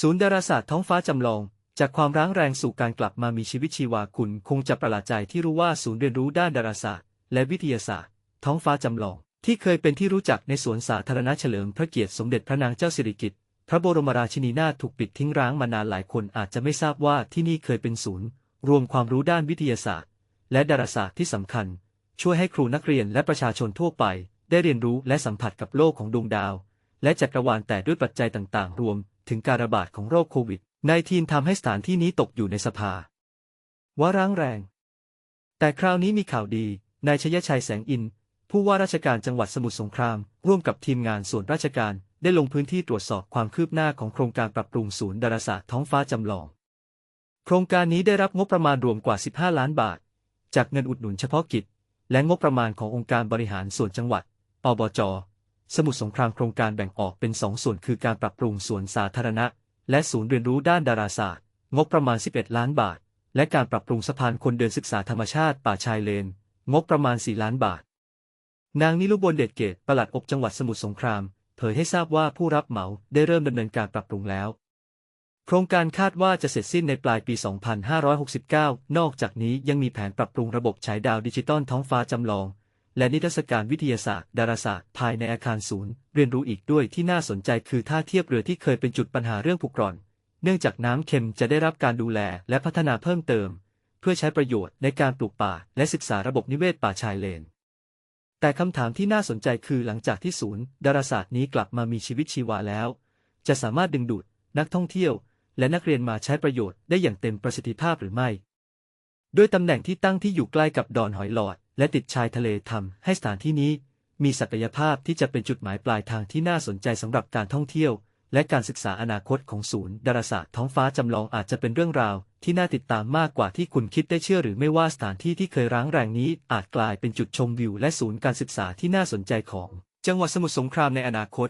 ศูนย์ดาราศาสตร์ท้องฟ้าจำลอง จากความร้างแรงสู่การกลับมามีชีวิตชีวาคุณคงจะประหลาดใจที่รู้ว่าศูนย์เรียนรู้ด้านดาราศาสตร์ และวิทยาศาสตร์ ท้องฟ้าจำลอง ที่เคยเป็นที่รู้จักในสวนสาธารณะเฉลิมพระเกียรติสมเด็จพระนางเจ้าสิริกิติ์พระบรมราชินีนาถถูกปิดทิ้งร้างมานานหลายคนอาจจะไม่ทราบว่าที่นี่เคยเป็นศูนย์ รวมความรู้ด้านวิทยาศาสตร์ และดาราศาสตร์ที่สำคัญ ช่วยให้ครูนักเรียนและประชาชนทั่วไป ได้เรียนรู้และสัมผัสกับโลกของดวงดาว และจักรวาลแต่ด้วยปัจจัยต่างๆ รวม ถึงการระบาดของโรคโควิด -19 ทำให้สถานที่นี้ตกอยู่ในสภาว่าร้างแรง แต่คราวนี้มีข่าวดี นายชยชัยแสงอิน ผู้ว่าราชการจังหวัดสมุทรสงคราม ร่วมกับทีมงานส่วนราชการได้ลงพื้นที่ตรวจสอบความคืบหน้าของโครงการปรับปรุงศูนย์ดาราศาสตร์ท้องฟ้าจำลอง โครงการนี้ได้รับงบประมาณรวมกว่า 15 ล้านบาท จากเงินอุดหนุนเฉพาะกิจ และงบประมาณขององค์การบริหารส่วนจังหวัด อบจ สมุทรสงครามโครงการแบ่งออกเป็น 2 ส่วนคือการปรับปรุงสวนสาธารณะ และศูนย์เรียนรู้ด้านดาราศาสตร์ งบประมาณ 11 ล้านบาท และการปรับปรุงสะพานคนเดินศึกษาธรรมชาติป่าชายเลน งบประมาณ 4 ล้านบาท นางนิรุบลเดชเกตปลัดอบจังหวัดสมุทรสงคราม เผยให้ทราบว่าผู้รับเหมาได้เริ่มดำเนินการปรับปรุงแล้ว โครงการคาดว่าจะเสร็จสิ้นในปลายปี 2569 นอกจากนี้ยังมีแผนปรับปรุงระบบฉายดาวดิจิตอลท้องฟ้าจำลอง และนิทรรศการวิทยาศาสตร์ ดาราศาสตร์ ภายในอาคารศูนย์ เรียนรู้อีกด้วยที่น่าสนใจคือท่าเทียบเรือที่เคยเป็นจุดปัญหาเรื่องผูกร่อน เนื่องจากน้ำเค็มจะได้รับการดูแลและพัฒนาเพิ่มเติม เพื่อใช้ประโยชน์ในการปลูกป่า และศึกษาระบบนิเวศป่าชายเลน แต่คำถามที่น่าสนใจคือหลังจากที่ศูนย์ ดาราศาสตร์นี้กลับมามีชีวิตชีวาแล้ว จะสามารถดึงดูด นักท่องเที่ยว และนักเรียนมาใช้ประโยชน์ได้อย่างเต็มประสิทธิภาพหรือไม่โดยตำแหน่งที่ตั้งที่อยู่ใกล้กับดอนหอยหลอด และติดชายทะเลทำให้สถานที่นี้ มีศักยภาพที่จะเป็นจุดหมายปลายทางที่น่าสนใจสำหรับการท่องเที่ยว และการศึกษาอนาคตของศูนย์ดาราศาสตร์ท้องฟ้าจำลองอาจจะเป็นเรื่องราว ที่น่าติดตามมากกว่าที่คุณคิดได้เชื่อหรือไม่ว่าสถานที่ที่เคยร้างแรงนี้ อาจกลายเป็นจุดชมวิว และศูนย์การศึกษาที่น่าสนใจของ จังหวัดสมุทรสงครามในอนาคต